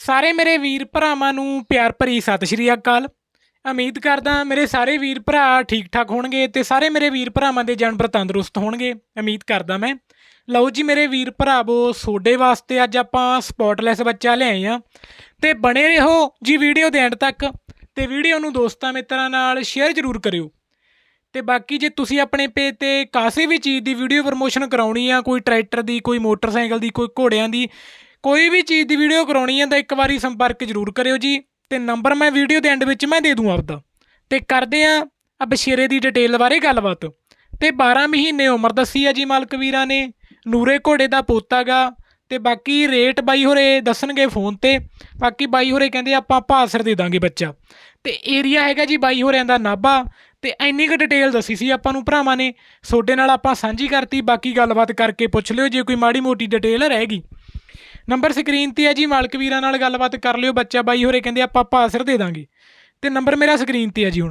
ਸਾਰੇ ਮੇਰੇ ਵੀਰ ਭਰਾਵਾਂ ਨੂੰ ਪਿਆਰ ਭਰੀ ਸਤਿ ਸ਼੍ਰੀ ਅਕਾਲ। ਉਮੀਦ ਕਰਦਾ ਮੇਰੇ ਸਾਰੇ ਵੀਰ ਭਰਾ ਠੀਕ ਠਾਕ ਹੋਣਗੇ ਤੇ ਸਾਰੇ ਮੇਰੇ ਵੀਰ ਭਰਾਵਾਂ ਦੇ ਜਾਨਵਰ ਤੰਦਰੁਸਤ ਹੋਣਗੇ। ਉਮੀਦ ਕਰਦਾ ਮੈਂ। ਲਓ ਜੀ ਮੇਰੇ ਵੀਰ ਭਰਾਵੋ ਸੋਡੇ ਵਾਸਤੇ ਅੱਜ ਆਪਾਂ ਸਪੌਟਲੈਸ ਬੱਚਾ ਲਿਆਏ ਆ ਤੇ ਬਣੇ ਰਹੋ ਜੀ ਵੀਡੀਓ ਦੇ ਐਂਡ ਤੱਕ ਤੇ ਵੀਡੀਓ ਨੂੰ ਦੋਸਤਾਂ ਮਿੱਤਰਾਂ ਨਾਲ ਸ਼ੇਅਰ ਜ਼ਰੂਰ ਕਰਿਓ। ਤੇ ਬਾਕੀ ਜੇ ਤੁਸੀਂ ਆਪਣੇ ਪੇਜ ਤੇ ਕਾਸੇ ਵੀ ਚੀਜ਼ ਦੀ ਵੀਡੀਓ ਪ੍ਰਮੋਸ਼ਨ ਕਰਾਉਣੀ ਆ, ਕੋਈ ਟਰੈਕਟਰ ਦੀ, ਕੋਈ ਮੋਟਰਸਾਈਕਲ ਦੀ, ਕੋਈ ਘੋੜਿਆਂ ਦੀ ਕੋਈ ਵੀ ਚੀਜ਼ ਦੀ ਵੀਡੀਓ ਕਰਾਉਣੀ ਹੈ ਤਾਂ ਇੱਕ ਵਾਰੀ ਸੰਪਰਕ ਜ਼ਰੂਰ ਕਰਿਓ ਜੀ। ਤੇ ਨੰਬਰ ਮੈਂ ਵੀਡੀਓ ਦੇ ਐਂਡ ਵਿੱਚ ਮੈਂ ਦੇ ਦੂੰ ਆਪਦਾ। ਤੇ ਕਰਦੇ ਆ ਆ ਬਸ਼ੀਰੇ ਦੀ ਡਿਟੇਲ ਬਾਰੇ ਗੱਲਬਾਤ। ਤੇ 12 ਮਹੀਨੇ ਉਮਰ ਦੱਸੀ ਆ ਜੀ ਮਾਲਕ ਵੀਰਾਂ ਨੇ। ਨੂਰੇ ਘੋੜੇ ਦਾ ਪੋਤਾਗਾ। ਤੇ ਬਾਕੀ ਰੇਟ ਬਾਈ ਹੋਰੇ ਦੱਸਣਗੇ ਫੋਨ ਤੇ। ਬਾਕੀ ਬਾਈ ਹੋਰੇ ਕਹਿੰਦੇ ਆਪਾਂ ਭਾਸਰ ਦੇ ਦਾਂਗੇ ਬੱਚਾ। ਤੇ ਏਰੀਆ ਹੈਗਾ ਜੀ ਬਾਈ ਹੋਰਿਆਂ ਦਾ ਨਾਭਾ। ਤੇ ਇੰਨੀ ਕੁ ਡਿਟੇਲ ਦੱਸੀ ਸੀ ਆਪਾਂ ਨੂੰ ਭਰਾਵਾਂ ਨੇ। ਤੁਹਾਡੇ ਨਾਲ ਆਪਾਂ ਸਾਂਝੀ ਕਰਤੀ। ਬਾਕੀ ਗੱਲਬਾਤ ਕਰਕੇ ਪੁੱਛ ਲਿਓ। ਜੇ ਕੋਈ ਮਾੜੀ ਮੋਟੀ ਡਿਟੇਲ ਰਹਿ ਗਈ। ਨੰਬਰ ਸਕਰੀਨ ਤੇ ਹੈ ਜੀ, ਮਾਲਕ ਵੀਰਾਂ ਨਾਲ ਗੱਲਬਾਤ ਕਰ ਲਿਓ, ਬੱਚਾ ਬਾਈ ਹੋਰੇ ਕਹਿੰਦੇ ਆਪਾਂ ਆਪਾਂ ਭਾਸਰ ਦੇ ਦਾਂਗੇ। ਤੇ ਨੰਬਰ ਮੇਰਾ ਸਕਰੀਨ ਤੇ ਹੈ ਜੀ ਹੁਣ।